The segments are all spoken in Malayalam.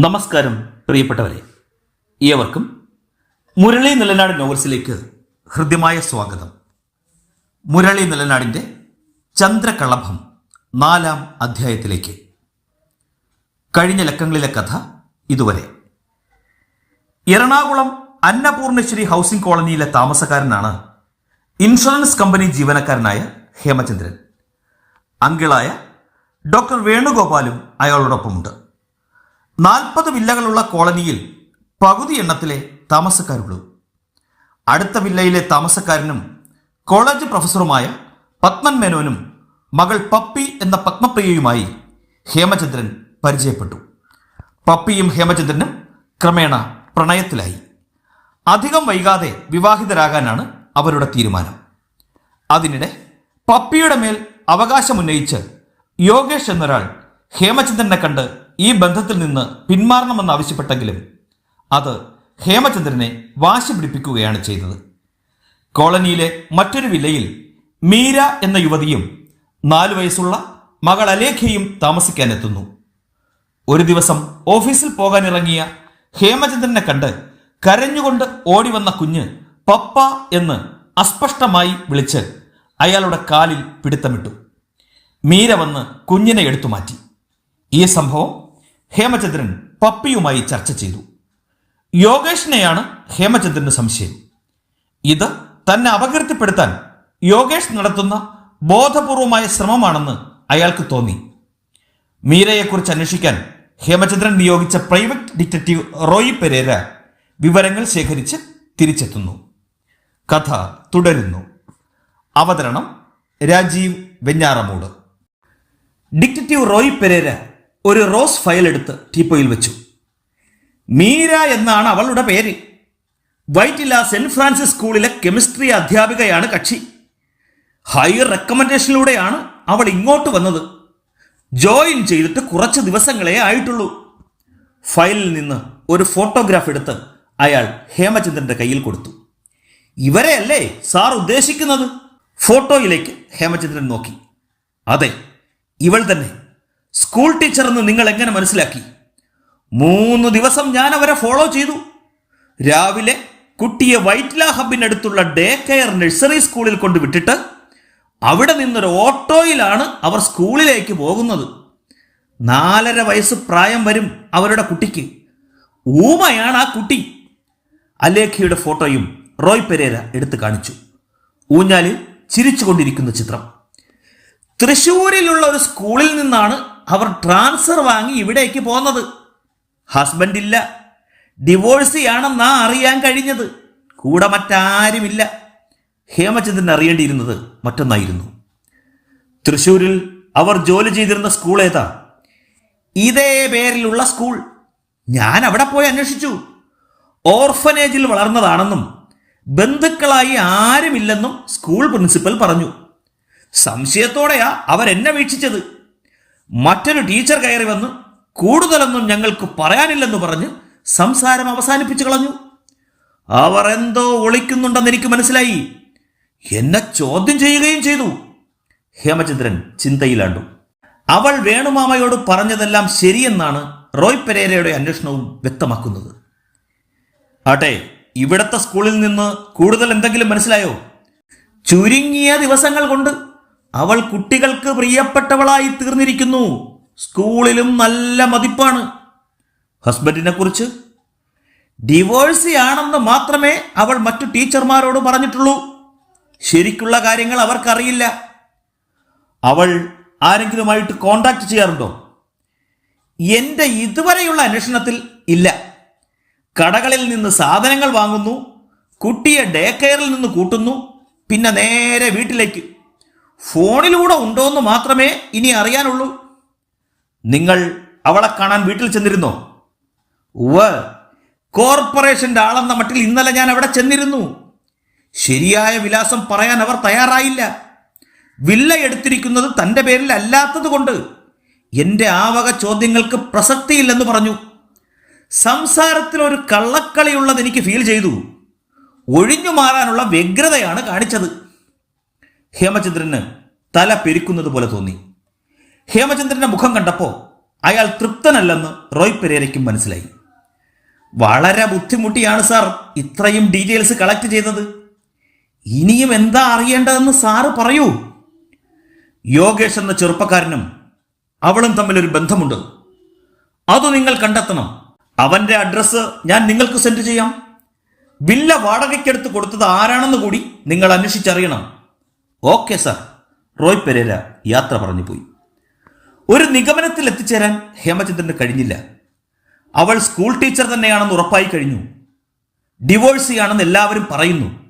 നമസ്കാരം പ്രിയപ്പെട്ടവരെ. ഏവർക്കും മുരളി നിലനാട് നോവൽസിലേക്ക് ഹൃദ്യമായ സ്വാഗതം. മുരളി നിലനാടിന്റെ ചന്ദ്രകളഭം നാലാം അധ്യായത്തിലേക്ക്. കഴിഞ്ഞ ലക്കങ്ങളിലെ കഥ ഇതുവരെ. എറണാകുളം അന്നപൂർണേശ്വരി ഹൗസിംഗ് കോളനിയിലെ താമസക്കാരനാണ് ഇൻഷുറൻസ് കമ്പനി ജീവനക്കാരനായ ഹേമചന്ദ്രൻ. അങ്കിളായ ഡോക്ടർ വേണുഗോപാലും അയാളോടൊപ്പമുണ്ട്. നാൽപ്പത് വില്ലകളുള്ള കോളനിയിൽ പകുതി എണ്ണത്തിലെ താമസക്കാരുള്ളൂ അടുത്ത വില്ലയിലെ താമസക്കാരനും കോളേജ് പ്രൊഫസറുമായ പത്മൻ മേനോനും മകൾ പപ്പി എന്ന പത്മപ്രിയയുമായി ഹേമചന്ദ്രൻ പരിചയപ്പെട്ടു. പപ്പിയും ഹേമചന്ദ്രനും ക്രമേണ പ്രണയത്തിലായി. അധികം വൈകാതെ വിവാഹിതരാകാനാണ് അവരുടെ തീരുമാനം. അതിനിടെ പപ്പിയുടെ മേൽ അവകാശമുന്നയിച്ച് യോഗേഷ് എന്നൊരാൾ ഹേമചന്ദ്രനെ കണ്ട് ഈ ബന്ധത്തിൽ നിന്ന് പിന്മാറണമെന്ന് ആവശ്യപ്പെട്ടെങ്കിലും അത് ഹേമചന്ദ്രനെ വാശി പിടിപ്പിക്കുകയാണ് ചെയ്തത്. കോളനിയിലെ മറ്റൊരു വില്ലയിൽ മീര എന്ന യുവതിയും നാലു വയസ്സുള്ള മകൾ അലേഖയും താമസിക്കാനെത്തുന്നു. ഒരു ദിവസം ഓഫീസിൽ പോകാനിറങ്ങിയ ഹേമചന്ദ്രനെ കണ്ട് കരഞ്ഞുകൊണ്ട് ഓടി വന്ന കുഞ്ഞ് പപ്പ എന്ന് അസ്പഷ്ടമായി വിളിച്ച് അയാളുടെ കാലിൽ പിടുത്തമിട്ടു. മീര വന്ന് കുഞ്ഞിനെ എടുത്തു മാറ്റി ഈ സംഭവം ഹേമചന്ദ്രൻ പപ്പിയുമായി ചർച്ച ചെയ്തു. യോഗേഷിനെയാണ് ഹേമചന്ദ്രന് സംശയം. ഇത് തന്നെ അപകീർത്തിപ്പെടുത്താൻ യോഗേഷ് നടത്തുന്ന ബോധപൂർവമായ ശ്രമമാണെന്ന് അയാൾക്ക് തോന്നി. മീരയെക്കുറിച്ച് അന്വേഷിക്കാൻ ഹേമചന്ദ്രൻ നിയോഗിച്ച പ്രൈവറ്റ് ഡിറ്റക്റ്റീവ് റോയി പെരേര വിവരങ്ങൾ ശേഖരിച്ച് തിരിച്ചെത്തുന്നു. കഥ തുടരുന്നു. അവതരണം രാജീവ് വെഞ്ഞാറമൂട്. ഡിറ്റക്റ്റീവ് റോയി പെരേര ഒരു റോസ് ഫയൽ എടുത്ത് ടീപ്പോയിൽ വെച്ചു. മീര എന്നാണ് അവളുടെ പേര്. വൈറ്റില സെന്റ് ഫ്രാൻസിസ് സ്കൂളിലെ കെമിസ്ട്രി അധ്യാപികയാണ് കക്ഷി. ഹയർ റെക്കമെൻഡേഷനിലൂടെയാണ് അവൾ ഇങ്ങോട്ട് വന്നത്. ജോയിൻ ചെയ്തിട്ട് കുറച്ച് ദിവസങ്ങളെ ആയിട്ടുള്ളൂ. ഫയലിൽ നിന്ന് ഒരു ഫോട്ടോഗ്രാഫ് എടുത്ത് അയാൾ ഹേമചന്ദ്രന്റെ കയ്യിൽ കൊടുത്തു. ഇവരെയല്ലേ സാർ ഉദ്ദേശിക്കുന്നത്? ഫോട്ടോയിലേക്ക് ഹേമചന്ദ്രൻ നോക്കി. അതെ ഇവൾ തന്നെ. സ്കൂൾ ടീച്ചർ എന്ന് നിങ്ങൾ എങ്ങനെ മനസ്സിലാക്കി? മൂന്ന് ദിവസം ഞാൻ അവരെ ഫോളോ ചെയ്തു. രാവിലെ കുട്ടിയെ വൈറ്റ്ല ഹബിനടുത്തുള്ള ഡേ കെയർ നഴ്സറി സ്കൂളിൽ കൊണ്ട് വിട്ടിട്ട് അവിടെ നിന്നൊരു ഓട്ടോയിലാണ് അവർ സ്കൂളിലേക്ക് പോകുന്നത്. നാലര വയസ്സ് പ്രായം വരും അവരുടെ കുട്ടിക്ക്. ഊമയാണ് ആ കുട്ടി. അലേഖയുടെ ഫോട്ടോയും റോയ് പെരേര എടുത്തു കാണിച്ചു. ഊഞ്ഞാലിൽ ചിരിച്ചുകൊണ്ടിരിക്കുന്ന ചിത്രം. തൃശ്ശൂരിലുള്ള ഒരു സ്കൂളിൽ നിന്നാണ് അവർ ട്രാൻസ്ഫർ വാങ്ങി ഇവിടേക്ക് പോന്നത്. ഹസ്ബൻഡ് ഇല്ല ഡിവോഴ്സിയാണെന്നാ അറിയാൻ കഴിഞ്ഞത്. കൂടെ മറ്റാരുമില്ല. ഹേമചന്ദ്രൻ അറിയേണ്ടിയിരുന്നത് മറ്റൊന്നായിരുന്നു. തൃശ്ശൂരിൽ അവർ ജോലി ചെയ്തിരുന്ന സ്കൂൾ ഏതാ? ഇതേ പേരിലുള്ള സ്കൂൾ. ഞാൻ അവിടെ പോയി അന്വേഷിച്ചു. ഓർഫനേജിൽ വളർന്നതാണെന്നും ബന്ധുക്കളായി ആരുമില്ലെന്നും സ്കൂൾ പ്രിൻസിപ്പൽ പറഞ്ഞു. സംശയത്തോടെയാ അവരെന്നെ വീക്ഷിച്ചത്. മറ്റൊരു ടീച്ചർ കയറി വന്ന് കൂടുതലൊന്നും ഞങ്ങൾക്ക് പറയാനില്ലെന്ന് പറഞ്ഞ് സംസാരം അവസാനിപ്പിച്ചു കളഞ്ഞു. അവർ എന്തോ ഒളിക്കുന്നുണ്ടെന്ന് എനിക്ക് മനസ്സിലായി. എന്നെ ചോദ്യം ചെയ്യുകയും ചെയ്തു. ഹേമചന്ദ്രൻ ചിന്തയിലാണ്ടു. അവൾ വേണുമാമയോട് പറഞ്ഞതെല്ലാം ശരിയെന്നാണ് റോയ് പെരേരയുടെ അന്വേഷണവും വ്യക്തമാക്കുന്നത്. ആട്ടെ ഇവിടത്തെ സ്കൂളിൽ നിന്ന് കൂടുതൽ എന്തെങ്കിലും മനസ്സിലായോ? ചുരുങ്ങിയ ദിവസങ്ങൾ കൊണ്ട് അവൾ കുട്ടികൾക്ക് പ്രിയപ്പെട്ടവളായി തീർന്നിരിക്കുന്നു. സ്കൂളിലും നല്ല മതിപ്പാണ്. ഹസ്ബൻഡിനെ കുറിച്ച് ഡിവോഴ്സി ആണെന്ന് മാത്രമേ അവൾ മറ്റു ടീച്ചർമാരോട് പറഞ്ഞിട്ടുള്ളൂ. ശരിക്കുള്ള കാര്യങ്ങൾ അവർക്കറിയില്ല. അവൾ ആരെങ്കിലുമായിട്ട് കോണ്ടാക്ട് ചെയ്യാറുണ്ടോ? എന്റെ ഇതുവരെയുള്ള അന്വേഷണത്തിൽ ഇല്ല. കടകളിൽ നിന്ന് സാധനങ്ങൾ വാങ്ങുന്നു കുട്ടിയെ ഡേ കെയറിൽ നിന്ന് കൂട്ടുന്നു പിന്നെ നേരെ വീട്ടിലേക്ക്. ഫോണിലൂടെ ഉണ്ടോയെന്ന് മാത്രമേ ഇനി അറിയാനുള്ളൂ. നിങ്ങൾ അവളെ കാണാൻ വീട്ടിൽ ചെന്നിരുന്നോ? ഉവ് കോർപ്പറേഷന്റെ ആളെന്ന മട്ടിൽ ഇന്നലെ ഞാൻ അവിടെ ചെന്നിരുന്നു. ശരിയായ വിലാസം പറയാൻ അവർ തയ്യാറായില്ല. വില്ല എടുത്തിരിക്കുന്നത് തന്റെ പേരിൽ അല്ലാത്തത് കൊണ്ട് എന്റെ ആവക ചോദ്യങ്ങൾക്ക് പ്രസക്തിയില്ലെന്ന് പറഞ്ഞു. സംസാരത്തിൽ ഒരു കള്ളക്കളിയുള്ളത് എനിക്ക് ഫീൽ ചെയ്തു. ഒഴിഞ്ഞു മാറാനുള്ള വ്യഗ്രതയാണ് കാണിച്ചത്. ഹേമചന്ദ്രന് തല പെരുക്കുന്നത് പോലെ തോന്നി. ഹേമചന്ദ്രന്റെ മുഖം കണ്ടപ്പോൾ അയാൾ തൃപ്തനല്ലെന്ന് റോയ് പെരേരയ്ക്കും മനസ്സിലായി. വളരെ ബുദ്ധിമുട്ടിയാണ് സാർ ഇത്രയും ഡീറ്റെയിൽസ് കളക്ട് ചെയ്തത്. ഇനിയും എന്താ അറിയേണ്ടതെന്ന് സാറ് പറയൂ. യോഗേഷ് എന്ന ചെറുപ്പക്കാരനും അവളും തമ്മിലൊരു ബന്ധമുണ്ട്. അത് നിങ്ങൾ കണ്ടെത്തണം. അവന്റെ അഡ്രസ്സ് ഞാൻ നിങ്ങൾക്ക് സെൻഡ് ചെയ്യാം. വില്ല വാടകയ്ക്കെടുത്ത് കൊടുത്തത് ആരാണെന്ന് കൂടി നിങ്ങൾ അന്വേഷിച്ചറിയണം. Okay sir. റോയ് പെരേര യാത്ര പറഞ്ഞു പോയി. ഒരു നിഗമനത്തിൽ എത്തിച്ചേരാൻ ഹേമചന്ദ്രന് കഴിഞ്ഞില്ല. അവൾ സ്കൂൾ ടീച്ചർ തന്നെയാണെന്ന് ഉറപ്പായി കഴിഞ്ഞു. ഡിവോഴ്സിയാണെന്ന് എല്ലാവരും പറയുന്നു.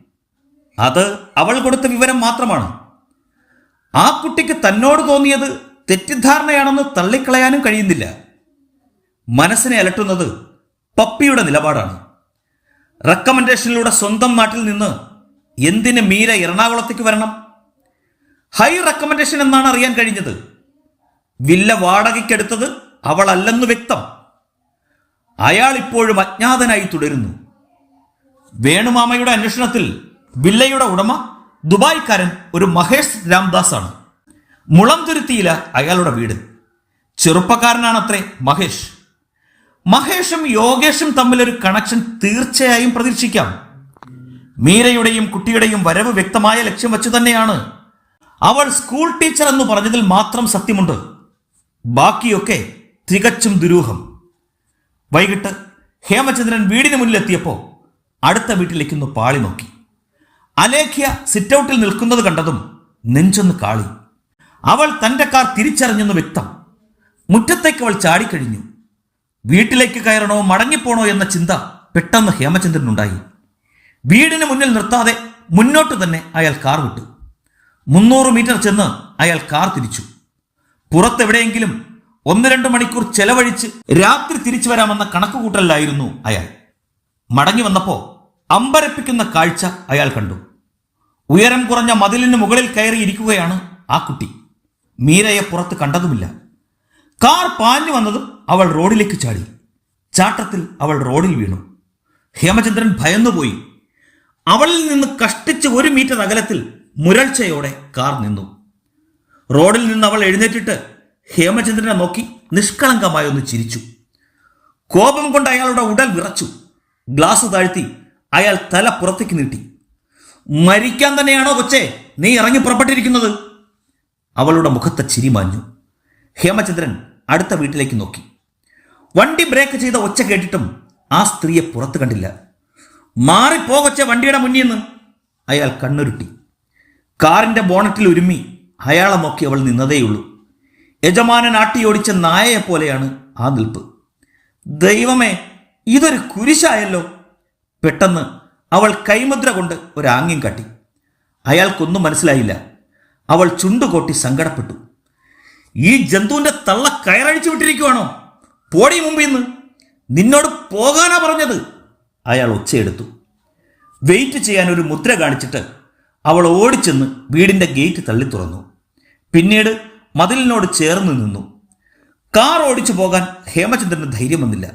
അത് അവൾ കൊടുത്ത വിവരം മാത്രമാണ്. ആ കുട്ടിക്ക് തന്നോട് തോന്നിയത് തെറ്റിദ്ധാരണയാണെന്ന് തള്ളിക്കളയാനും കഴിയുന്നില്ല. മനസ്സിനെ അലട്ടുന്നത് പപ്പിയുടെ നിലപാടാണ്. റെക്കമെൻഡേഷനിലൂടെ സ്വന്തം നാട്ടിൽ നിന്ന് എന്തിന് മീര എറണാകുളത്തേക്ക് വരണം? ഹൈ റെക്കമെൻഡേഷൻ എന്നാണ് അറിയാൻ കഴിഞ്ഞത്. വില്ല വാടകയ്ക്കെടുത്തത് അവളല്ലെന്ന് വ്യക്തം. അയാൾ ഇപ്പോഴും അജ്ഞാതനായി തുടരുന്നു. വേണുമാമയുടെ അന്വേഷണത്തിൽ വില്ലയുടെ ഉടമ ദുബായ്ക്കാരൻ ഒരു മഹേഷ് രാംദാസ് ആണ് മുളം തുരുത്തിയില അയാളുടെ വീട്. ചെറുപ്പക്കാരനാണത്രേ മഹേഷ്. മഹേഷും യോഗേഷും തമ്മിലൊരു കണക്ഷൻ തീർച്ചയായും പ്രതീക്ഷിക്കാം. മീരയുടെയും കുട്ടിയുടെയും വരവ് വ്യക്തമായ ലക്ഷ്യം വെച്ചു തന്നെയാണ് അവൾ സ്കൂൾ ടീച്ചർ എന്ന് പറഞ്ഞതിൽ മാത്രം സത്യമുണ്ട്. ബാക്കിയൊക്കെ തികച്ചും ദുരൂഹം. വൈകിട്ട് ഹേമചന്ദ്രൻ വീടിന് മുന്നിലെത്തിയപ്പോൾ അടുത്ത വീട്ടിലേക്കൊന്ന് പാളി നോക്കി. അലേഖ്യ സിറ്റൗട്ടിൽ നിൽക്കുന്നത് കണ്ടതും നെഞ്ചൊന്ന് കാളി. അവൾ തന്റെ കാർ തിരിച്ചറിഞ്ഞെന്ന് വ്യക്തം. മുറ്റത്തേക്ക് അവൾ ചാടിക്കഴിഞ്ഞു. വീട്ടിലേക്ക് കയറണോ മടങ്ങിപ്പോണോ എന്ന ചിന്ത പെട്ടെന്ന് ഹേമചന്ദ്രനുണ്ടായി. വീടിന് മുന്നിൽ നിർത്താതെ മുന്നോട്ട് തന്നെ അയാൾ കാർ വിട്ടു. മുന്നൂറ് മീറ്റർ ചെന്ന് അയാൾ കാർ തിരിച്ചു. പുറത്തെവിടെയെങ്കിലും ഒന്ന് രണ്ട് മണിക്കൂർ ചെലവഴിച്ച് രാത്രി തിരിച്ചു വരാമെന്ന കണക്കുകൂട്ടലിലായിരുന്നു അയാൾ. മടങ്ങി വന്നപ്പോൾ അമ്പരപ്പിക്കുന്ന കാഴ്ച അയാൾ കണ്ടു. ഉയരം കുറഞ്ഞ മതിലിന് മുകളിൽ കയറിയിരിക്കുകയാണ് ആ കുട്ടി. മീരയെ പുറത്ത് കണ്ടതുമില്ല. കാർ പാഞ്ഞു വന്നതും അവൾ റോഡിലേക്ക് ചാടി. ചാട്ടത്തിൽ അവൾ റോഡിൽ വീണു. ഹേമചന്ദ്രൻ ഭയന്നുപോയി. അവളിൽ നിന്ന് കഷ്ടിച്ച് ഒരു മീറ്റർ അകലത്തിൽ മുരൾച്ചയോടെ കാർ നിന്നു. റോഡിൽ നിന്ന് അവൾ എഴുന്നേറ്റിട്ട് ഹേമചന്ദ്രനെ നോക്കി നിഷ്കളങ്കമായി ഒന്ന് ചിരിച്ചു. കോപം കൊണ്ട് അയാളുടെ ഉടൽ വിറച്ചു. ഗ്ലാസ് താഴ്ത്തി അയാൾ തല പുറത്തേക്ക് നീട്ടി. മരിക്കാൻ തന്നെയാണോ കൊച്ചേ? നീ ഇറങ്ങി പുറപ്പെട്ടിരിക്കുന്നത്? അവളുടെ മുഖത്തെ ചിരി മാഞ്ഞു. ഹേമചന്ദ്രൻ അടുത്ത വീട്ടിലേക്ക് നോക്കി. വണ്ടി ബ്രേക്ക് ചെയ്ത ഒച്ച കേട്ടിട്ടും ആ സ്ത്രീയെ പുറത്ത് കണ്ടില്ല. മാറിപ്പോ കൊച്ചെ വണ്ടിയുടെ മുന്നിൽ നിന്ന്? അയാൾ കണ്ണുരുട്ടി. കാറിന്റെ ബോണറ്റിൽ ഒരുമി അയാളെ നോക്കി അവൾ നിന്നതേയുള്ളൂ. യജമാനൻ ആട്ടിയോടിച്ച നായയെ പോലെയാണ് ആ നിൽപ്പ്. ദൈവമേ ഇതൊരു കുരിശായല്ലോ. പെട്ടെന്ന് അവൾ കൈമുദ്ര കൊണ്ട് ഒരാംഗ്യം കാട്ടി. അയാൾക്കൊന്നും മനസ്സിലായില്ല. അവൾ ചുണ്ടുകൊട്ടി സങ്കടപ്പെട്ടു. ഈ ജന്തുവിന്റെ തള്ള കയറഴിച്ചു വിട്ടിരിക്കുവാണോ? പോടി മുമ്പിൽ നിന്ന് നിന്നോട് പോകാനാ പറഞ്ഞത്. അയാൾ ഒച്ചയെടുത്തു. വെയിറ്റ് ചെയ്യാൻ ഒരു മുദ്ര കാണിച്ചിട്ട് അവൾ ഓടിച്ചെന്ന് വീടിന്റെ ഗേറ്റ് തള്ളി തുറന്നു. പിന്നീട് മതിലിനോട് ചേർന്ന് നിന്നു. കാർ ഓടിച്ചു പോകാൻ ഹേമചന്ദ്രന് ധൈര്യം വന്നില്ല.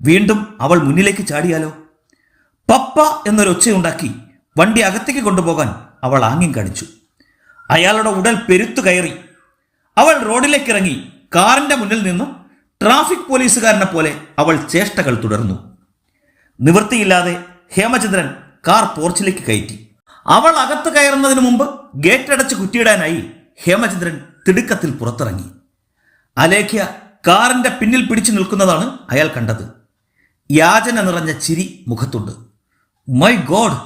വീണ്ടും അവൾ മുന്നിലേക്ക് ചാടിയാലോ? പപ്പ എന്നൊരു ഒച്ചയുണ്ടാക്കി വണ്ടി അകത്തേക്ക് കൊണ്ടുപോകാൻ അവൾ ആംഗ്യം കാണിച്ചു. അയാളുടെ ഉടൽ പെരുത്തു കയറി. അവൾ റോഡിലേക്ക് ഇറങ്ങി കാറിന്റെ മുന്നിൽ നിന്ന് ട്രാഫിക് പോലീസുകാരനെ പോലെ അവൾ ചേഷ്ടകൾ തുടർന്നു. നിവൃത്തിയില്ലാതെ ഹേമചന്ദ്രൻ കാർ പോർച്ചിലേക്ക് കയറ്റി. അവൾ അകത്ത് കയറുന്നതിന് മുമ്പ് ഗേറ്റ് അടച്ച് കുറ്റിയിടാനായി ഹേമചന്ദ്രൻ തിടുക്കത്തിൽ പുറത്തിറങ്ങി. അലേഖ്യ കാറിന്റെ പിന്നിൽ പിടിച്ചു നിൽക്കുന്നതാണ് അയാൾ കണ്ടത്. യാചന നിറഞ്ഞ ചിരി മുഖത്തുണ്ട്. മൈ ഗോഡ്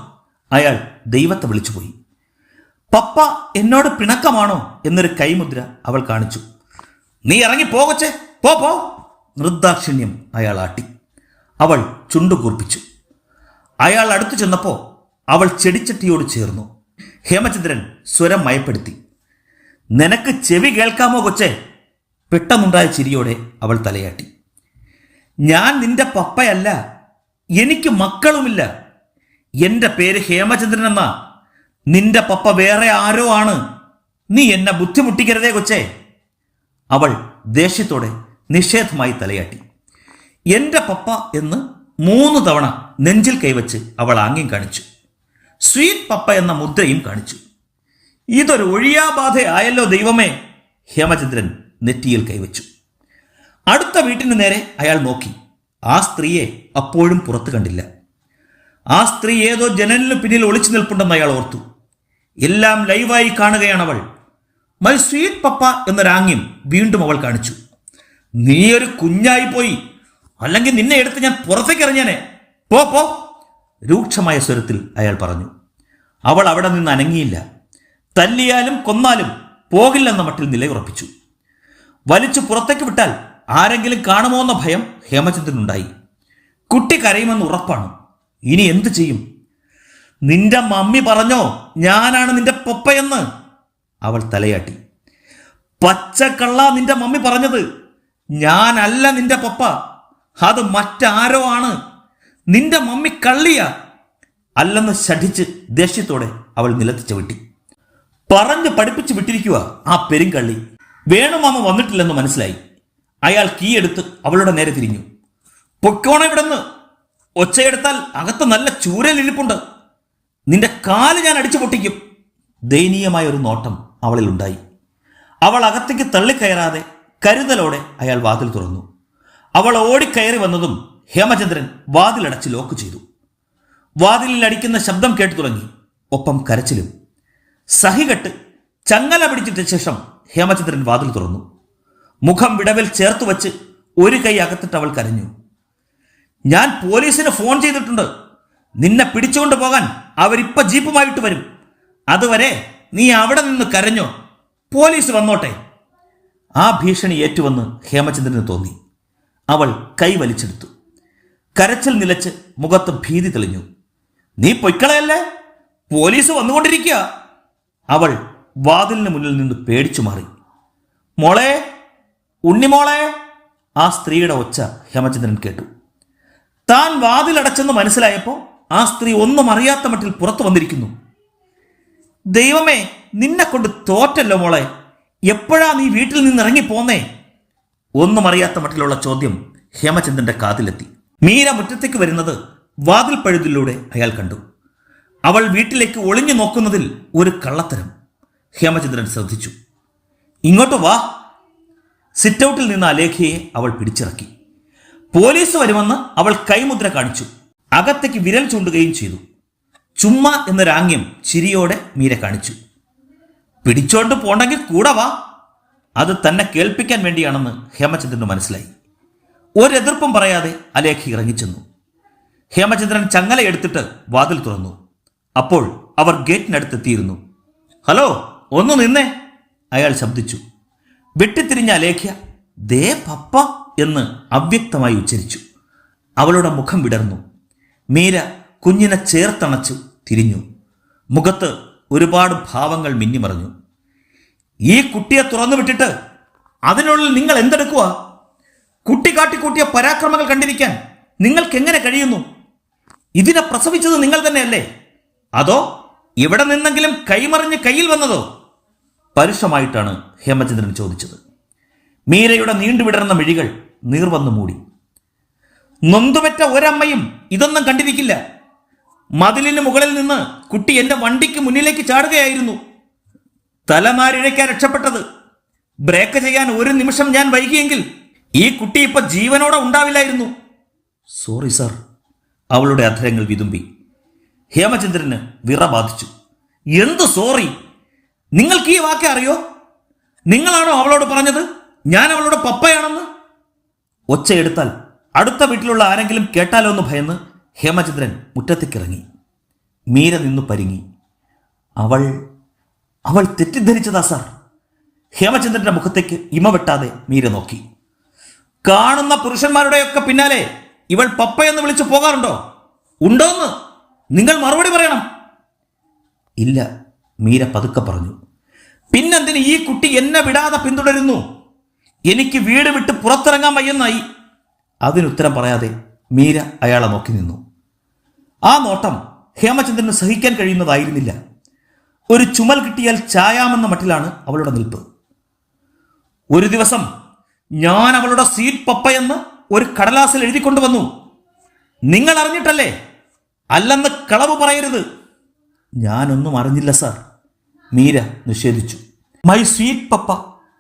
അയാൾ ദൈവത്തെ വിളിച്ചുപോയി പപ്പ എന്നോട് പിണക്കമാണോ? എന്നൊരു കൈമുദ്ര അവൾ കാണിച്ചു. നീ ഇറങ്ങി പോകച്ചേ പോ പോ. നിർദാക്ഷിണ്യം അയാൾ ആട്ടി. അവൾ ചുണ്ടുകൂർപ്പിച്ചു. അയാൾ അടുത്തു ചെന്നപ്പോ അവൾ ചെടിച്ചട്ടിയോട് ചേർന്നു. ഹേമചന്ദ്രൻ സ്വരം മയപ്പെടുത്തി. നിനക്ക് ചെവി കേൾക്കാമോ കൊച്ചേ? പെട്ടെന്നുണ്ടായ ചിരിയോടെ അവൾ തലയാട്ടി. ഞാൻ നിന്റെ പപ്പയല്ല. എനിക്ക് മക്കളുമില്ല. എന്റെ പേര് ഹേമചന്ദ്രൻ എന്നാ. നിന്റെ പപ്പ വേറെ ആരോ ആണ്. നീ എന്നെ ബുദ്ധിമുട്ടിക്കരുതേ കൊച്ചേ. അവൾ ദേഷ്യത്തോടെ നിഷേധമായി തലയാട്ടി. എന്റെ പപ്പ എന്ന് മൂന്ന് തവണ നെഞ്ചിൽ കൈവച്ച് അവൾ ആംഗ്യം കാണിച്ചു. സ്വീറ്റ് പപ്പ എന്ന മുദ്രയും കാണിച്ചു. ഇതൊരു ഒഴിയാബാധ ആയല്ലോ ദൈവമേ ഹേമചന്ദ്രൻ നെറ്റിയിൽ കൈവച്ചു. അടുത്ത വീട്ടിന് നേരെ അയാൾ നോക്കി. ആ സ്ത്രീയെ അപ്പോഴും പുറത്തു കണ്ടില്ല. ആ സ്ത്രീ ഏതോ ജനലിന് പിന്നിൽ ഒളിച്ചു നിൽപ്പുണ്ടെന്ന് അയാൾ ഓർത്തു. എല്ലാം ലൈവായി കാണുകയാണ് അവൾ. മൈ സ്വീറ്റ് പപ്പ എന്നൊരാംഗ്യം വീണ്ടും അവൾ കാണിച്ചു. നീ ഒരു കുഞ്ഞായി പോയി. അല്ലെങ്കിൽ നിന്നെ എടുത്ത് ഞാൻ പുറത്തേക്ക് ഇറങ്ങിയനെ. പോ പോ. രൂക്ഷമായ സ്വരത്തിൽ അയാൾ പറഞ്ഞു അവൾ അവിടെ നിന്ന് അനങ്ങിയില്ല. തല്ലിയാലും കൊന്നാലും പോകില്ലെന്ന മട്ടിൽ നിലയുറപ്പിച്ചു വലിച്ചു പുറത്തേക്ക് വിട്ടാൽ ആരെങ്കിലും കാണുമോ എന്ന ഭയം ഹേമചന്ദ്രനുണ്ടായി. കുട്ടി കരയുമെന്ന് ഉറപ്പാണ്. ഇനി എന്തു ചെയ്യും? നിന്റെ മമ്മി പറഞ്ഞോ ഞാനാണ് നിന്റെ പൊപ്പയെന്ന്? അവൾ തലയാട്ടി. പച്ചക്കള്ള നിന്റെ മമ്മി പറഞ്ഞത്. ഞാനല്ല നിന്റെ പപ്പ. അത് മറ്റാരോ ആണ്. നിന്റെ മമ്മി കള്ളിയ അല്ലെന്ന് ശഠിച്ച് ദേഷ്യത്തോടെ അവൾ നിലത്ത് ചവിട്ടി പറഞ്ഞ് പഠിപ്പിച്ച് വിട്ടിരിക്കുക ആ പെരുങ്കള്ളി. വേണുമാമ വന്നിട്ടില്ലെന്ന് മനസ്സിലായി. അയാൾ കീ എടുത്ത് അവളുടെ നേരെ തിരിഞ്ഞു. പൊക്കോണ ഇവിടുന്ന് ഒച്ചയെടുത്താൽ അകത്ത് നല്ല ചൂരലിരിപ്പുണ്ട്. നിന്റെ കാൽ ഞാൻ അടിച്ചു പൊട്ടിക്കും. ദയനീയമായ ഒരു നോട്ടം അവളിൽ ഉണ്ടായി. അവൾ അകത്തേക്ക് തള്ളിക്കയറാതെ കരുതലോടെ അയാൾ വാതിൽ തുറന്നു. അവൾ ഓടിക്കയറി വന്നതും ഹേമചന്ദ്രൻ വാതിലടച്ച് ലോക്ക് ചെയ്തു. വാതിലിൽ അടിക്കുന്ന ശബ്ദം കേട്ടു തുടങ്ങി. ഒപ്പം കരച്ചിലും. സഹികെട്ട് ചങ്ങല പിടിച്ചിട്ട ശേഷം ഹേമചന്ദ്രൻ വാതിൽ തുറന്നു. മുഖം വിടവിൽ ചേർത്ത് വച്ച് ഒരു കൈ അകത്തിട്ട് അവൾ കരഞ്ഞു. ഞാൻ പോലീസിന് ഫോൺ ചെയ്തിട്ടുണ്ട്. നിന്നെ പിടിച്ചുകൊണ്ട് പോകാൻ അവരിപ്പ ജീപ്പുമായിട്ട് വരും. അതുവരെ നീ അവിടെ നിന്ന് കരഞ്ഞോ? പോലീസ് വന്നോട്ടെ. ആ ഭീഷണി ഏറ്റുവന്ന് ഹേമചന്ദ്രന് തോന്നി. അവൾ കൈ വലിച്ചെടുത്തു. കരച്ചിൽ നിലച്ച് മുഖത്ത് ഭീതി തെളിഞ്ഞു. നീ പൊയ്ക്കളയല്ലേ? പോലീസ് വന്നുകൊണ്ടിരിക്കുക. അവൾ വാതിലിന് മുന്നിൽ നിന്ന് പേടിച്ചു മാറി. മോളെ ഉണ്ണിമോളെ ആ സ്ത്രീയുടെ ഒച്ച ഹേമചന്ദ്രൻ കേട്ടു. താൻ വാതിലടച്ചെന്ന് മനസ്സിലായപ്പോൾ ആ സ്ത്രീ ഒന്നും അറിയാത്ത മട്ടിൽ പുറത്തു വന്നിരിക്കുന്നു. ദൈവമേ നിന്നെ കൊണ്ട് തോറ്റല്ലോ മോളെ. എപ്പോഴാ നീ വീട്ടിൽ നിന്ന് ഇറങ്ങി പോന്നേ ഒന്നും അറിയാത്ത മട്ടിലുള്ള ചോദ്യം ഹേമചന്ദ്രന്റെ കാതിലെത്തി. മീര മുറ്റത്തേക്ക് വരുന്നത് വാതിൽ പഴുതിലൂടെ അയാൾ കണ്ടു. അവൾ വീട്ടിലേക്ക് ഒളിഞ്ഞു നോക്കുന്നതിൽ ഒരു കള്ളത്തരം. ഹേമചന്ദ്രൻ ശ്രദ്ധിച്ചു. ഇങ്ങോട്ട് വാ. സിറ്റൗട്ടിൽ നിന്ന് അലേഖയെ അവൾ പിടിച്ചിറക്കി. പോലീസ് വരുമെന്ന് അവൾ കൈമുദ്ര കാണിച്ചു. അകത്തേക്ക് വിരൽ ചൂണ്ടുകയും ചെയ്തു. ചുമ്മാ എന്നൊരാംഗ്യം ചിരിയോടെ മീര കാണിച്ചു. പിടിച്ചോണ്ട് പോണ്ടെങ്കിൽ കൂടെ വാ. അത് തന്നെ കേൾപ്പിക്കാൻ വേണ്ടിയാണെന്ന് ഹേമചന്ദ്രന് മനസ്സിലായി. ഒരെതിർപ്പും പറയാതെ അലേഖ ഇറങ്ങിച്ചെന്നു. ഹേമചന്ദ്രൻ ചങ്ങല എടുത്തിട്ട് വാതിൽ തുറന്നു. അപ്പോൾ അവർ ഗേറ്റിനടുത്തെത്തിയിരുന്നു. ഹലോ ഒന്ന് നിന്നേ അയാൾ ശബ്ദിച്ചു. വെട്ടിത്തിരിഞ്ഞ അലേഖ്യ ദേ പപ്പ എന്ന് അവ്യക്തമായി ഉച്ചരിച്ചു. അവളുടെ മുഖം വിടർന്നു. മീര കുഞ്ഞിനെ ചേർത്തണച്ചു തിരിഞ്ഞു. മുഖത്ത് ഒരുപാട് ഭാവങ്ങൾ മിന്നിമറഞ്ഞു. ഈ കുട്ടിയെ തുറന്നു വിട്ടിട്ട് അതിനുള്ളിൽ നിങ്ങൾ എന്തെടുക്കുക കുട്ടി കാട്ടിക്കൂട്ടിയ പരാക്രമങ്ങൾ കണ്ടിരിക്കാൻ നിങ്ങൾക്ക് എങ്ങനെ കഴിയുന്നു? ഇതിനെ പ്രസവിച്ചത് നിങ്ങൾ തന്നെയല്ലേ? അതോ ഇവിടെ നിന്നെങ്കിലും കൈമറിഞ്ഞ് കയ്യിൽ വന്നതോ? പരുഷമായിട്ടാണ് ഹേമചന്ദ്രൻ ചോദിച്ചത്. മീരയുടെ നീണ്ടുവിടർന്ന മിഴികൾ നീർവന്നു മൂടി. നൊന്തുപെറ്റ ഒരമ്മയും ഇതൊന്നും കണ്ടിരിക്കില്ല. മതിലിന് മുകളിൽ നിന്ന് കുട്ടി എന്റെ വണ്ടിക്ക് മുന്നിലേക്ക് ചാടുകയായിരുന്നു. തലമാരിഴയ്ക്കാൻ രക്ഷപ്പെട്ടത്. ബ്രേക്ക് ചെയ്യാൻ ഒരു നിമിഷം ഞാൻ വൈകിയെങ്കിൽ ഈ കുട്ടി ഇപ്പൊ ജീവനോടെ ഉണ്ടാവില്ലായിരുന്നു. സോറി സാർ അവളുടെ അധരങ്ങൾ വിതുമ്പി. ഹേമചന്ദ്രന് വിറ ബാധിച്ചു. എന്ത് സോറി നിങ്ങൾക്ക് ഈ വാക്ക് അറിയോ? നിങ്ങളാണോ അവളോട് പറഞ്ഞത്? ഞാൻ അവളുടെ പപ്പയാണെന്ന്? ഒച്ചയെടുത്താൽ അടുത്ത വീട്ടിലുള്ള ആരെങ്കിലും കേട്ടാലോ എന്ന് ഭയന്ന് ഹേമചന്ദ്രൻ മുറ്റത്തേക്കിറങ്ങി. മീര നിന്നു പരിങ്ങി. അവൾ അവൾ തെറ്റിദ്ധരിച്ചതാ സാർ ഹേമചന്ദ്രന്റെ മുഖത്തേക്ക് ഇമ വെട്ടാതെ മീര നോക്കി. കാണുന്ന പുരുഷന്മാരുടെയൊക്കെ പിന്നാലെ ഇവൾ പപ്പയെന്ന് വിളിച്ചു പോകാറുണ്ടോ? ഉണ്ടോന്ന് നിങ്ങൾ മറുപടി പറയണം. ഇല്ല മീര പതുക്കെ പറഞ്ഞു. പിന്നെന്തിന് ഈ കുട്ടി എന്നെ വിടാതെ പിന്തുടരുന്നു? എനിക്ക് വീട് വിട്ട് പുറത്തിറങ്ങാൻ വയ്യെന്നായി. അതിനുത്തരം പറയാതെ മീര അയാളെ നോക്കി നിന്നു. ആ നോട്ടം ഹേമചന്ദ്രന് സഹിക്കാൻ കഴിയുന്നതായിരുന്നില്ല. ഒരു ചുമൽ കിട്ടിയാൽ ചായാമെന്ന മട്ടിലാണ് അവളുടെ നിൽപ്പ്. ഒരു ദിവസം ഞാൻ അവളുടെ സീറ്റ് പപ്പയെന്ന് ഒരു കടലാസിൽ എഴുതിക്കൊണ്ടുവന്നു നിങ്ങൾ അറിഞ്ഞിട്ടല്ലേ? അല്ലെന്ന് കളവ് പറയരുത്. ഞാനൊന്നും അറിഞ്ഞില്ല സാർ. മീര നിഷേധിച്ചു. My sweet papa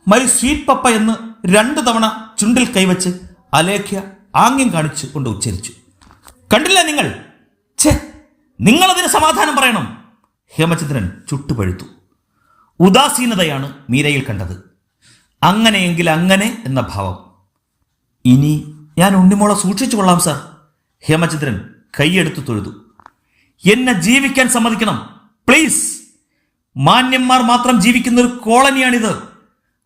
my sweet papa എന്ന് രണ്ടു തവണ ചുണ്ടിൽ കൈവച്ച് അലേഖ്യ ആംഗ്യം കാണിച്ചു കൊണ്ട് ഉച്ചരിച്ചു. കണ്ടില്ല നിങ്ങൾ? ഛേ നിങ്ങളതിന് സമാധാനം പറയണം. ഹേമചന്ദ്രൻ ചുട്ടുപഴുത്തു. ഉദാസീനതയാണ് മീരയിൽ കണ്ടത്. അങ്ങനെയെങ്കിൽ അങ്ങനെ എന്ന ഭാവം. ഇനി ഞാൻ ഉണ്ണിമോളെ സൂക്ഷിച്ചു കൊള്ളാം സാർ. ഹേമചന്ദ്രൻ കൈയെടുത്തു തൊഴുതു. എന്നെ ജീവിക്കാൻ സമ്മതിക്കണം പ്ലീസ്. മാന്യന്മാർ മാത്രം ജീവിക്കുന്ന ഒരു കോളനിയാണിത്.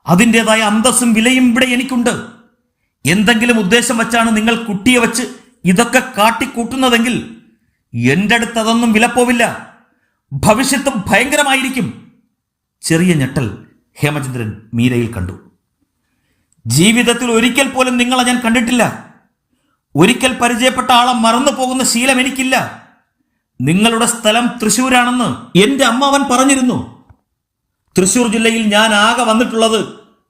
അതിന്റെതായ അന്തസ്സും വിലയും ഇവിടെ എനിക്കുണ്ട്. എന്തെങ്കിലും ഉദ്ദേശം വെച്ചാണ് നിങ്ങൾ കുട്ടിയെ വെച്ച് ഇതൊക്കെ കാട്ടിക്കൂട്ടുന്നതെങ്കിൽ എന്റെ അടുത്ത് അതൊന്നും വിലപ്പോവില്ല. ഭവിഷ്യത്തും ഭയങ്കരമായിരിക്കും. ചെറിയ ഞെട്ടൽ ഹേമചന്ദ്രൻ മീരയിൽ കണ്ടു. ജീവിതത്തിൽ ഒരിക്കൽ പോലും നിങ്ങളെ ഞാൻ കണ്ടിട്ടില്ല. ഒരിക്കൽ പരിചയപ്പെട്ട ആളെ മറന്നു പോകുന്ന ശീലം എനിക്കില്ല. നിങ്ങളുടെ സ്ഥലം തൃശ്ശൂരാണെന്ന് എന്റെ അമ്മാവൻ പറഞ്ഞിരുന്നു. തൃശൂർ ജില്ലയിൽ ഞാൻ ആകെ വന്നിട്ടുള്ളത്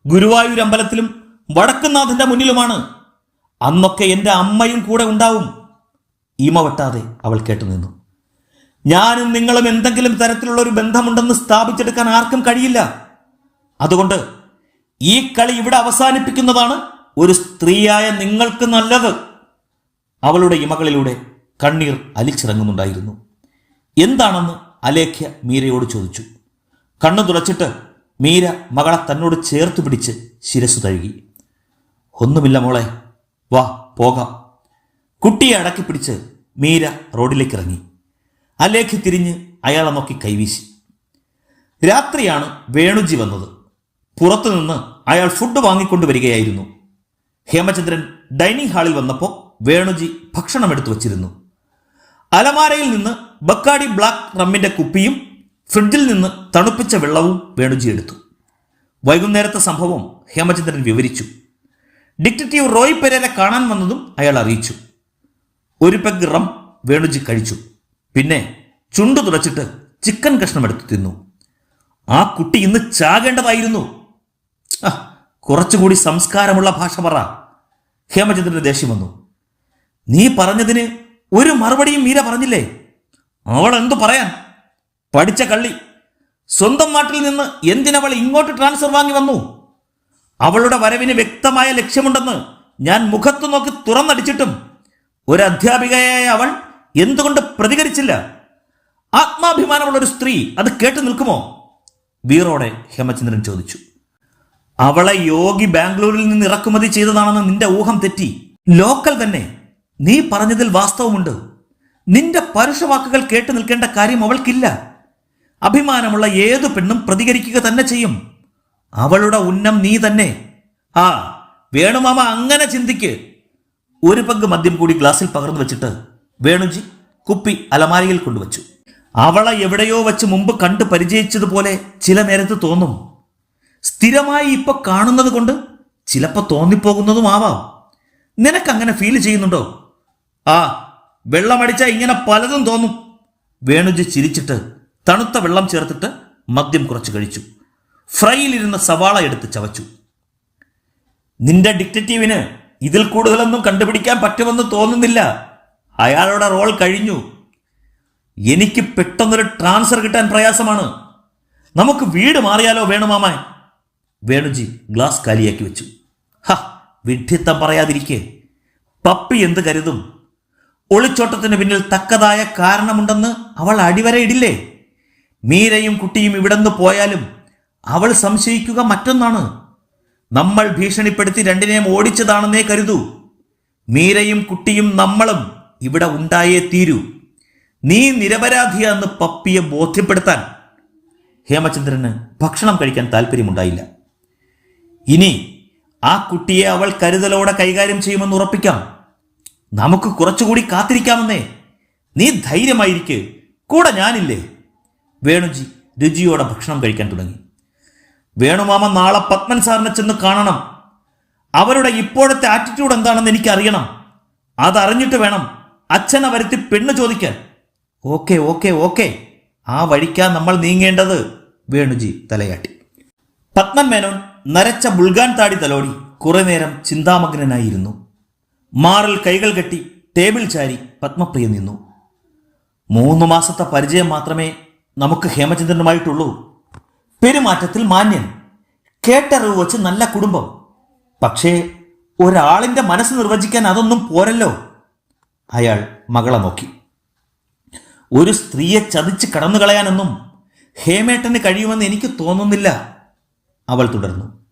ഗുരുവായൂർ അമ്പലത്തിലും വടക്കുന്നാഥന്റെ മുന്നിലുമാണ്. അന്നൊക്കെ എന്റെ അമ്മയും കൂടെ ഉണ്ടാവും. ഈമ വെട്ടാതെ അവൾ കേട്ടു നിന്നു. ഞാനും നിങ്ങളും എന്തെങ്കിലും തരത്തിലുള്ള ഒരു ബന്ധമുണ്ടെന്ന് സ്ഥാപിച്ചെടുക്കാൻ ആർക്കും കഴിയില്ല. അതുകൊണ്ട് ഈ കളി ഇവിടെ അവസാനിപ്പിക്കുന്നതാണ് ഒരു സ്ത്രീയായ നിങ്ങൾക്ക് നല്ലത്. അവളുടെ ഇമകളിലൂടെ കണ്ണീർ അലിച്ചിറങ്ങുന്നുണ്ടായിരുന്നു. എന്താണെന്ന് അലേഖ്യ മീരയോട് ചോദിച്ചു. കണ്ണു തുളച്ചിട്ട് മീര മകളെ തന്നോട് ചേർത്ത് പിടിച്ച് ശിരസ് തഴുകി. ഒന്നുമില്ല മോളെ വാ പോകാം. കുട്ടിയെ അടക്കി പിടിച്ച് മീര റോഡിലേക്ക് ഇറങ്ങി അലേഖ്യ തിരിഞ്ഞ് അയാളെ നോക്കി കൈവീശി. രാത്രിയാണ് വേണുജി വന്നത്. പുറത്തുനിന്ന് അയാൾ ഫുഡ് വാങ്ങിക്കൊണ്ടുവരികയായിരുന്നു ഹേമചന്ദ്രൻ ഡൈനിങ് ഹാളിൽ വന്നപ്പോൾ വേണുജി ഭക്ഷണം എടുത്തു വച്ചിരുന്നു. അലമാരയിൽ നിന്ന് ബക്കാടി ബ്ലാക്ക് റമ്മിന്റെ കുപ്പിയും ഫ്രിഡ്ജിൽ നിന്ന് തണുപ്പിച്ച വെള്ളവും വേണുജി എടുത്തു. വൈകുന്നേരത്തെ സംഭവം ഹേമചന്ദ്രൻ വിവരിച്ചു. ഡിറ്റക്റ്റീവ് റോയ് പെരേരെ കാണാൻ വന്നതും അയാൾ അറിയിച്ചു. ഒരു പെഗ് റം വേണുജി കഴിച്ചു. പിന്നെ ചുണ്ടു തുടച്ചിട്ട് ചിക്കൻ കഷ്ണം എടുത്തു തിന്നു. ആ കുട്ടി ഇന്ന് ചാകേണ്ടതായിരുന്നു. ആ, കുറച്ചുകൂടി സംസ്കാരമുള്ള ഭാഷ പറ. ഹേമചന്ദ്രന്റെ ദേഷ്യം വന്നു. നീ പറഞ്ഞതിന് ഒരു മറുപടിയും മീര പറഞ്ഞില്ലേ? അവൾ എന്തു പറയാൻ? പഠിച്ച കള്ളി. സ്വന്തം നാട്ടിൽ നിന്ന് എന്തിനവൾ ഇങ്ങോട്ട് ട്രാൻസ്ഫർ വാങ്ങി വന്നു? അവളുടെ വരവിന് വ്യക്തമായ ലക്ഷ്യമുണ്ടെന്ന് ഞാൻ മുഖത്തു നോക്കി തുറന്നടിച്ചിട്ടും ഒരു അധ്യാപികയായ അവൾ എന്തുകൊണ്ട് പ്രതികരിച്ചില്ല? ആത്മാഭിമാനമുള്ള ഒരു സ്ത്രീ അത് കേട്ടു നിൽക്കുമോ? വീറോടെ ഹേമചന്ദ്രൻ ചോദിച്ചു. അവളെ യോഗി ബാംഗ്ലൂരിൽ നിന്ന് ഇറക്കുമതി ചെയ്തതാണെന്ന് നിന്റെ ഊഹം തെറ്റി. ലോക്കൽ തന്നെ. നീ പറഞ്ഞതിൽ വാസ്തവമുണ്ട്. നിന്റെ പരുഷവാക്കുകൾ കേട്ടു നിൽക്കേണ്ട കാര്യം അവൾക്കില്ല. അഭിമാനമുള്ള ഏതു പെണ്ണും പ്രതികരിക്കുക തന്നെ ചെയ്യും. അവളുടെ ഉന്നം നീ തന്നെ. ആ വേണുമാമ അങ്ങനെ ചിന്തിക്ക്. ഒരു പങ്ക് മദ്യം കൂടി ഗ്ലാസ്സിൽ പകർന്നു വെച്ചിട്ട് വേണുജി കുപ്പി അലമാരയിൽ കൊണ്ടുവച്ചു. അവളെ എവിടെയോ വെച്ച് മുമ്പ് കണ്ടു പരിചയിച്ചതുപോലെ ചില നേരത്ത് തോന്നും. സ്ഥിരമായി ഇപ്പൊ കാണുന്നത് കൊണ്ട് ചിലപ്പോൾ തോന്നിപ്പോകുന്നതുമാവാം നിനക്കങ്ങനെ ഫീൽ ചെയ്യുന്നുണ്ടോ? ആ വെള്ളമടിച്ചാൽ ഇങ്ങനെ പലതും തോന്നും. വേണുജി ചിരിച്ചിട്ട് തണുത്ത വെള്ളം ചേർത്തിട്ട് മദ്യം കുറച്ച് കഴിച്ചു. ഫ്രൈയിലിരുന്ന സവാള എടുത്ത് ചവച്ചു. നിന്റെ ഡിക്റ്റീവിന് ഇതിൽ കൂടുതലൊന്നും കണ്ടുപിടിക്കാൻ പറ്റുമെന്ന് തോന്നുന്നില്ല. അയാളുടെ റോൾ കഴിഞ്ഞു. എനിക്ക് പെട്ടെന്നൊരു ട്രാൻസ്ഫർ കിട്ടാൻ പ്രയാസമാണ്. നമുക്ക് വീട് മാറിയാലോ വേണുമാമാൻ വേണുജി ഗ്ലാസ് കാലിയാക്കി വെച്ചു. ഹ വിഡ്ഢിത്തം പറയാതിരിക്കെ. പപ്പി എന്ത് കരുതും? ഒളിച്ചോട്ടത്തിന് പിന്നിൽ തക്കതായ കാരണമുണ്ടെന്ന് അവൾ അടിവരയിടില്ലേ? മീരയും കുട്ടിയും ഇവിടെന്ന് പോയാലും അവൾ സംശയിക്കുക മറ്റൊന്നാണ്. നമ്മൾ ഭീഷണിപ്പെടുത്തി രണ്ടിനെയും ഓടിച്ചതാണെന്നേ കരുതൂ. മീരയും കുട്ടിയും നമ്മളും ഇവിടെ ഉണ്ടായേ തീരൂ. നീ നിരപരാധിയാന്ന് പപ്പിയെ ബോധ്യപ്പെടുത്താൻ. ഹേമചന്ദ്രന് ഭക്ഷണം കഴിക്കാൻ താല്പര്യമുണ്ടായില്ല. ഇനി ആ കുട്ടിയെ അവൾ കരുതലോടെ കൈകാര്യം ചെയ്യുമെന്ന് ഉറപ്പിക്കാം. നമുക്ക് കുറച്ചുകൂടി കാത്തിരിക്കാമെന്നേ. നീ ധൈര്യമായിരിക്കെ. കൂടെ ഞാനില്ലേ. വേണുജി രുചിയോടെ ഭക്ഷണം കഴിക്കാൻ തുടങ്ങി. വേണുമാമ നാളെ പത്മൻ സാറിനെ ചെന്ന് കാണണം. അവരുടെ ഇപ്പോഴത്തെ ആറ്റിറ്റ്യൂഡ് എന്താണെന്ന് എനിക്കറിയണം. അതറിഞ്ഞിട്ട് വേണം അച്ഛനെ വരുത്തി പെണ്ണ് ചോദിക്കാൻ. Okay okay okay. ആ വഴിക്കാ നമ്മൾ നീങ്ങേണ്ടത്. വേണുജി തലയാട്ടി. പത്മൻ മേനോൻ നരച്ച ബുൾഗാൻ താടി തലോടി കുറെ നേരം ചിന്താമഗ്നനായിരുന്നു. മാറിൽ കൈകൾ കെട്ടി ടേബിൾ ചാരി പത്മപ്രിയ നിന്നു. മൂന്ന് മാസത്തെ പരിചയം മാത്രമേ നമുക്ക് ഹേമചന്ദ്രനുമായിട്ടുള്ളൂ. പെരുമാറ്റത്തിൽ മാന്യൻ കേട്ടറിവ് വച്ച് നല്ല കുടുംബം. പക്ഷേ ഒരാളിന്റെ മനസ്സ് നിർവചിക്കാൻ അതൊന്നും പോരല്ലോ. അയാൾ മകളെ നോക്കി. ഒരു സ്ത്രീയെ ചതിച്ച് കടന്നു കളയാനൊന്നും ഹേമേട്ടന് കഴിയുമെന്ന് എനിക്ക് തോന്നുന്നില്ല. അവൾ തുടർന്നു.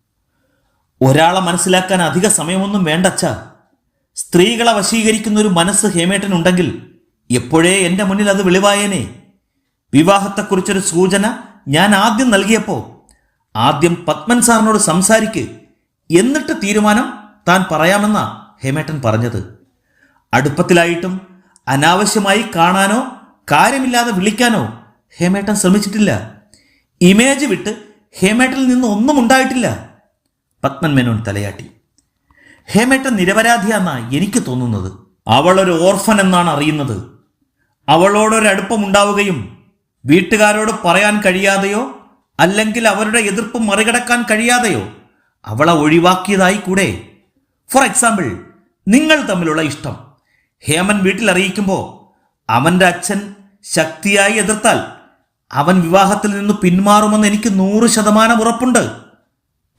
ഒരാളെ മനസ്സിലാക്കാൻ അധിക സമയമൊന്നും വേണ്ടച്ച. സ്ത്രീകളെ വശീകരിക്കുന്ന ഒരു മനസ്സ് ഹേമേട്ടനുണ്ടെങ്കിൽ എപ്പോഴേ എന്റെ മുന്നിൽ അത് വെളിവായേനെ? വിവാഹത്തെക്കുറിച്ചൊരു സൂചന ഞാൻ ആദ്യം നൽകിയപ്പോൾ ആദ്യം പത്മൻ സാറിനോട് സംസാരിക്ക്. എന്നിട്ട് തീരുമാനം താൻ പറയാമെന്ന ഹേമേട്ടൻ പറഞ്ഞത്. അടുപ്പത്തിലായിട്ടും അനാവശ്യമായി കാണാനോ കാര്യമില്ലാതെ വിളിക്കാനോ ഹേമേട്ടൻ ശ്രമിച്ചിട്ടില്ല. ഇമേജ് വിട്ട് ഹേമേട്ടനിൽ നിന്ന് ഒന്നും ഉണ്ടായിട്ടില്ല. പത്മൻമേനോൻ തലയാട്ടി. ഹേമേട്ടൻ നിരപരാധിയാന്നാ എനിക്ക് തോന്നുന്നത്. അവളൊരു ഓർഫൻ എന്നാണ് അറിയുന്നത്. അവളോടൊരടുപ്പമുണ്ടാവുകയും വീട്ടുകാരോട് പറയാൻ കഴിയാതെയോ അല്ലെങ്കിൽ അവരുടെ എതിർപ്പ് മറികടക്കാൻ കഴിയാതെയോ അവളെ ഒഴിവാക്കിയതായി കൂടെ. ഫോർ എക്സാമ്പിൾ നിങ്ങൾ തമ്മിലുള്ള ഇഷ്ടം. ഹേമൻ വീട്ടിൽ അറിയിക്കുമ്പോൾ അവന്റെ അച്ഛൻ ശക്തിയായി എതിർത്താൽ അവൻ വിവാഹത്തിൽ നിന്ന് പിന്മാറുമെന്ന് എനിക്ക് നൂറ് ശതമാനം ഉറപ്പുണ്ട്.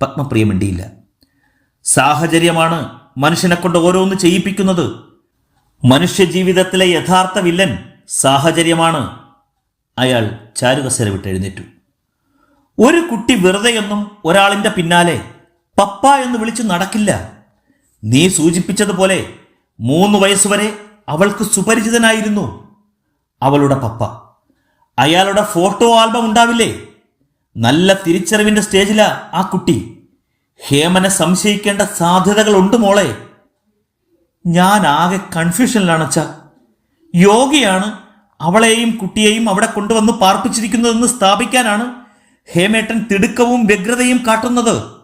പത്മപ്രിയ മിണ്ടിയില്ല. സാഹചര്യമാണ് മനുഷ്യനെ കൊണ്ട് ഓരോന്ന് ചെയ്യിപ്പിക്കുന്നത്. മനുഷ്യജീവിതത്തിലെ യഥാർത്ഥ വില്ലൻ സാഹചര്യമാണ് അയാൾ ചാരുകസര വിട്ട് എഴുന്നേറ്റു. ഒരു കുട്ടി വെറുതെയൊന്നും ഒരാളിന്റെ പിന്നാലെ പപ്പ എന്ന് വിളിച്ചു നടക്കില്ല. നീ സൂചിപ്പിച്ചതുപോലെ മൂന്ന് വയസ്സുവരെ അവൾക്ക് സുപരിചിതനായിരുന്നു അവളുടെ പപ്പ. അയാളുടെ ഫോട്ടോ ആൽബം ഉണ്ടാവില്ലേ? നല്ല തിരിച്ചറിവിന്റെ സ്റ്റേജിലാ ആ കുട്ടി. ഹേമനെ സംശയിക്കേണ്ട സാധ്യതകളുണ്ട് മോളെ. ഞാൻ ആകെ കൺഫ്യൂഷനിലാണ് അച്ഛ യോഗിയാണ് അവളെയും കുട്ടിയെയും അവിടെ കൊണ്ടുവന്ന് പാർപ്പിച്ചിരിക്കുന്നതെന്ന് സ്ഥാപിക്കാനാണ് ഹേമേട്ടൻ തിടുക്കവും വ്യഗ്രതയും കാട്ടുന്നത്.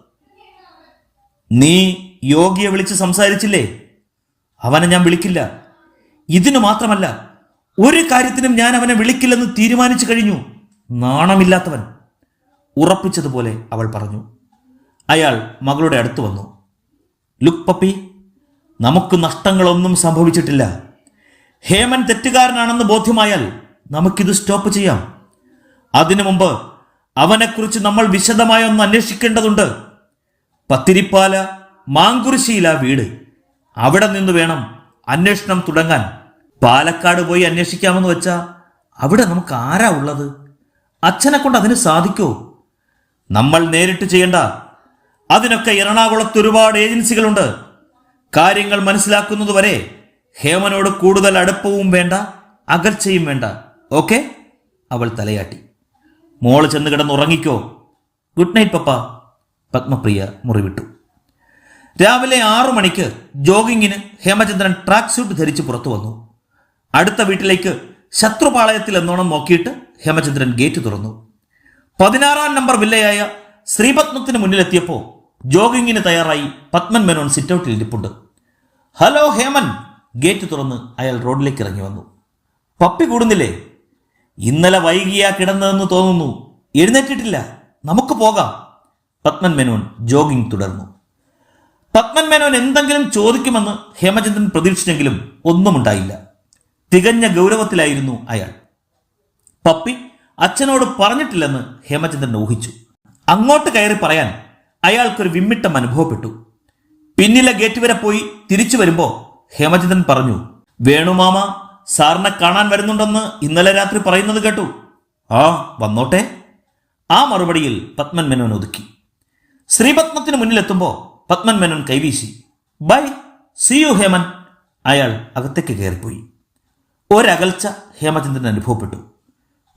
നീ യോഗിയെ വിളിച്ച് സംസാരിച്ചില്ലേ? അവനെ ഞാൻ വിളിക്കില്ല. ഇതിനു മാത്രമല്ല ഒരു കാര്യത്തിനും ഞാൻ അവനെ വിളിക്കില്ലെന്ന് തീരുമാനിച്ചു കഴിഞ്ഞു. നാണമില്ലാത്തവൻ. ഉറപ്പിച്ചതുപോലെ അവൾ പറഞ്ഞു. അയാൾ മകളുടെ അടുത്ത് വന്നു. ലുക്ക് പപ്പി നമുക്ക് നഷ്ടങ്ങളൊന്നും സംഭവിച്ചിട്ടില്ല. ഹേമൻ തെറ്റുകാരനാണെന്ന് ബോധ്യമായാൽ നമുക്കിത് സ്റ്റോപ്പ് ചെയ്യാം. അതിനു മുമ്പ് അവനെക്കുറിച്ച് നമ്മൾ വിശദമായി ഒന്ന് അന്വേഷിക്കേണ്ടതുണ്ട്. പത്തിരിപ്പാല മാങ്കുരിശിയില വീട്. അവിടെ നിന്ന് വേണം അന്വേഷണം തുടങ്ങാൻ. പാലക്കാട് പോയി അന്വേഷിക്കാമെന്ന് വെച്ചാ അവിടെ നമുക്ക് ആരാ ഉള്ളത്? അച്ഛനെ കൊണ്ട് അതിന് സാധിക്കോ? നമ്മൾ നേരിട്ട് ചെയ്യണ്ട അതിനൊക്കെ എറണാകുളത്ത് ഒരുപാട് ഏജൻസികളുണ്ട്. കാര്യങ്ങൾ മനസ്സിലാക്കുന്നതുവരെ ഹേമനോട് കൂടുതൽ അടുപ്പവും വേണ്ട അകൽച്ചയും വേണ്ട. ഓക്കെ? അവൾ തലയാട്ടി. മോൾ ചെന്ന് കിടന്നുറങ്ങിക്കോ. Good night papa. പത്മപ്രിയ മുറിവിട്ടു. രാവിലെ ആറു മണിക്ക് ജോഗിങ്ങിന് ഹേമചന്ദ്രൻ ട്രാക്ക് സ്യൂട്ട് ധരിച്ച് പുറത്തു വന്നു. അടുത്ത വീട്ടിലേക്ക് ശത്രുപാളയത്തിൽ എന്നോണം നോക്കിയിട്ട് ഹേമചന്ദ്രൻ ഗേറ്റ് തുറന്നു. പതിനാറാം നമ്പർ വില്ലയായ ശ്രീപത്മത്തിന് മുന്നിലെത്തിയപ്പോൾ ജോഗിങ്ങിന് തയ്യാറായി പത്മൻ മേനോൻ സിറ്റൗട്ടിൽ ഇരിപ്പുണ്ട്. ഹലോ ഹേമൻ ഗേറ്റ് തുറന്ന് അയാൾ റോഡിലേക്ക് ഇറങ്ങി വന്നു. പപ്പി കൂടുന്നില്ലേ? ഇന്നലെ വൈകിയാ കിടന്നതെന്ന് തോന്നുന്നു. എഴുന്നേറ്റിട്ടില്ല. നമുക്ക് പോകാം. പത്മൻ മേനോൻ ജോഗിംഗ് തുടർന്നു. പത്മൻ മേനോൻ എന്തെങ്കിലും ചോദിക്കുമെന്ന് ഹേമചന്ദ്രൻ പ്രതീക്ഷിച്ചെങ്കിലും ഒന്നും ഉണ്ടായില്ല തികഞ്ഞ ഗൗരവത്തിലായിരുന്നു അയാൾ. പപ്പി അച്ഛനോട് പറഞ്ഞിട്ടില്ലെന്ന് ഹേമചന്ദ്രൻ ഊഹിച്ചു. അങ്ങോട്ട് കയറി പറയാൻ അയാൾക്കൊരു വിമ്മിട്ടം അനുഭവപ്പെട്ടു. പിന്നിലെ ഗേറ്റ് വരെ പോയി തിരിച്ചു വരുമ്പോൾ ഹേമചന്ദ്രൻ പറഞ്ഞു വേണുമാമ സാറിനെ കാണാൻ വരുന്നുണ്ടെന്ന് ഇന്നലെ രാത്രി പറയുന്നത് കേട്ടു. ആ വന്നോട്ടെ. ആ മറുപടിയിൽ പത്മൻ മേനോൻ ഒതുക്കി. ശ്രീപത്മത്തിന് മുന്നിലെത്തുമ്പോൾ Padman Menon കൈവീശി. Bye see you Heman. അയാൾ അകത്തേക്ക് കയറിപ്പോയി. ഒരകൽച്ച ഹേമചന്ദ്രൻ അനുഭവപ്പെട്ടു.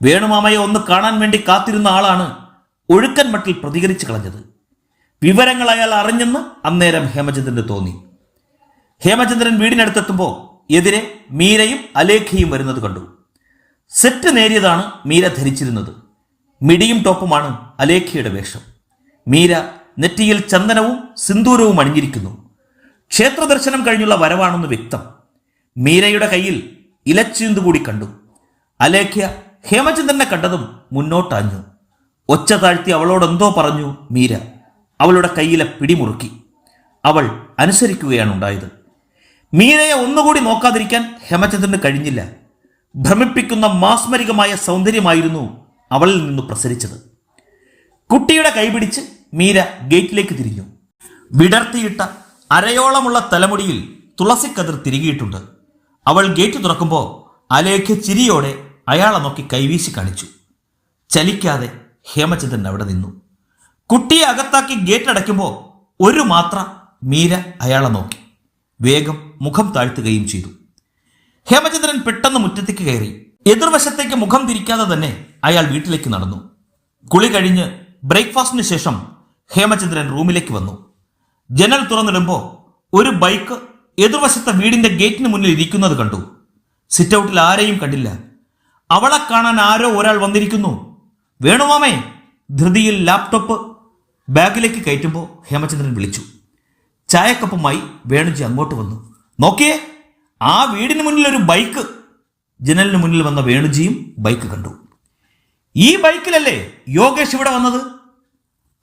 വേണുമാമയെ ഒന്ന് കാണാൻ വേണ്ടി കാത്തിരുന്ന ആളാണ് ഒഴുക്കൻ മട്ടിൽ പ്രതികരിച്ചു കളഞ്ഞത്. വിവരങ്ങൾ അയാൾ അറിഞ്ഞെന്ന് അന്നേരം ഹേമചന്ദ്രന് തോന്നി. ഹേമചന്ദ്രൻ വീടിനടുത്തെത്തുമ്പോൾ എതിരെ മീരയും അലേഖയും വരുന്നത് കണ്ടു. സെറ്റ് നേരിയതാണ് മീര ധരിച്ചിരുന്നത്. മിടിയും ടോപ്പുമാണ് അലേഖയുടെ വേഷം. മീര നെറ്റിയിൽ ചന്ദനവും സിന്ദൂരവും അണിഞ്ഞിരിക്കുന്നു. ക്ഷേത്രദർശനം കഴിഞ്ഞുള്ള വരവാണെന്ന് വ്യക്തം. മീരയുടെ കയ്യിൽ ഇലച്ചീന്തു കൂടി കണ്ടു. അലേഖ്യ ഹേമചന്ദ്രനെ കണ്ടതും മുന്നോട്ടാഞ്ഞു. ഒച്ച താഴ്ത്തി അവളോടെന്തോ പറഞ്ഞു മീര. അവളുടെ കയ്യിലെ പിടിമുറുക്കി. അവൾ അനുസരിക്കുകയാണ് ഉണ്ടായത് മീരയെ ഒന്നുകൂടി നോക്കാതിരിക്കാൻ ഹേമചന്ദ്രന് കഴിഞ്ഞില്ല. ഭ്രമിപ്പിക്കുന്ന മാസ്മരികമായ സൗന്ദര്യമായിരുന്നു അവളിൽ നിന്ന് പ്രസരിച്ചത്. കുട്ടിയുടെ കൈപിടിച്ച് മീര ഗേറ്റിലേക്ക് തിരിഞ്ഞു. വിടർത്തിയിട്ട അരയോളമുള്ള തലമുടിയിൽ തുളസിക്കതിർ തിരികിയിട്ടുണ്ട്. അവൾ ഗേറ്റ് തുറക്കുമ്പോൾ അലേഖ് ചിരിയോടെ അയാളെ നോക്കി കൈവീശി കാണിച്ചു. ചലിക്കാതെ ഹേമചന്ദ്രൻ അവിടെ നിന്നു. കുട്ടിയെ അകത്താക്കി ഗേറ്റ് അടയ്ക്കുമ്പോൾ ഒരു മാത്ര മീര അയാളെ നോക്കി. വേഗം മുഖം താഴ്ത്തുകയും ചെയ്തു. ഹേമചന്ദ്രൻ പെട്ടെന്ന് മുറ്റത്തേക്ക് കയറി. എതിർവശത്തേക്ക് മുഖം തിരിക്കാതെ തന്നെ അയാൾ വീട്ടിലേക്ക് നടന്നു. കുളി കഴിഞ്ഞ് ബ്രേക്ക്ഫാസ്റ്റിന് ശേഷം ഹേമചന്ദ്രൻ റൂമിലേക്ക് വന്നു. ജനൽ തുറന്നിടുമ്പോൾ ഒരു ബൈക്ക് എതിർവശത്തെ വീടിന്റെ ഗേറ്റിന് മുന്നിൽ ഇരിക്കുന്നത് കണ്ടു. സിറ്റൗട്ടിൽ ആരെയും കണ്ടില്ല. അവളെ കാണാൻ ആരോ ഒരാൾ വന്നിരിക്കുന്നു. വേണുമാമേ ധൃതിയിൽ ലാപ്ടോപ്പ് ബാഗിലേക്ക് കയറ്റുമ്പോൾ ഹേമചന്ദ്രൻ വിളിച്ചു. ചായക്കപ്പുമായി വേണുജി അങ്ങോട്ട് വന്നു. നോക്കിയേ ആ വീടിന് മുന്നിൽ ഒരു ബൈക്ക്. ജനലിന് മുന്നിൽ വന്ന വേണുജിയും ബൈക്ക് കണ്ടു. ഈ ബൈക്കിലല്ലേ യോഗേഷ് ഇവിടെ വന്നത്?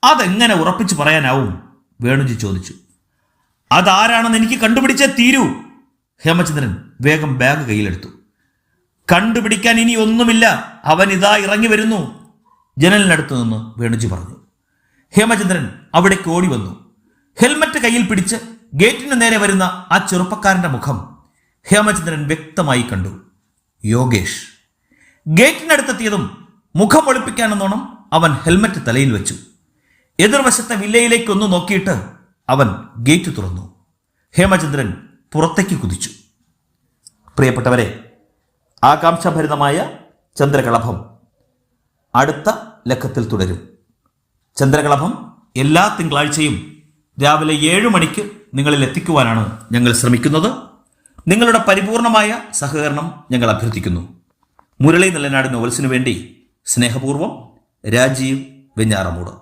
അതെങ്ങനെ ഉറപ്പിച്ചു പറയാനാവും? വേണുജി ചോദിച്ചു. അതാരാണെന്ന് എനിക്ക് കണ്ടുപിടിച്ചേ തീരൂ. ഹേമചന്ദ്രൻ വേഗം ബാഗ് കയ്യിലെടുത്തു. കണ്ടുപിടിക്കാൻ ഇനി ഒന്നുമില്ല. അവൻ ഇതാ ഇറങ്ങി വരുന്നു. ജനലിനടുത്ത് നിന്ന് വേണുജി പറഞ്ഞു. ഹേമചന്ദ്രൻ അവിടേക്ക് ഓടി വന്നു. ഹെൽമറ്റ് കയ്യിൽ പിടിച്ച് ഗേറ്റിന് നേരെ വരുന്ന ആ ചെറുപ്പക്കാരന്റെ മുഖം ഹേമചന്ദ്രൻ വ്യക്തമായി കണ്ടു. യോഗേഷ്. ഗേറ്റിനടുത്തെത്തിയതും മുഖം ഒളിപ്പിക്കാനെന്നോണം അവൻ ഹെൽമറ്റ് തലയിൽ വെച്ചു. എതിർവശത്തെ വില്ലയിലേക്ക് ഒന്ന് നോക്കിയിട്ട് അവൻ ഗേറ്റ് തുറന്നു. ഹേമചന്ദ്രൻ പുറത്തേക്ക് കുതിച്ചു. പ്രിയപ്പെട്ടവരെ ആകാംക്ഷഭരിതമായ ചന്ദ്രകളഭം അടുത്ത ലക്കത്തിൽ തുടരും. ചന്ദ്രകളഭം എല്ലാ തിങ്കളാഴ്ചയും രാവിലെ ഏഴ് മണിക്ക് നിങ്ങളിൽ എത്തിക്കുവാനാണ് ഞങ്ങൾ ശ്രമിക്കുന്നത്. നിങ്ങളുടെ പരിപൂർണമായ സഹകരണം ഞങ്ങൾ അഭ്യർത്ഥിക്കുന്നു. മുരളി നിലനാട് നോവൽസിനു വേണ്ടി സ്നേഹപൂർവം രാജീവ് വെഞ്ഞാറമൂട്.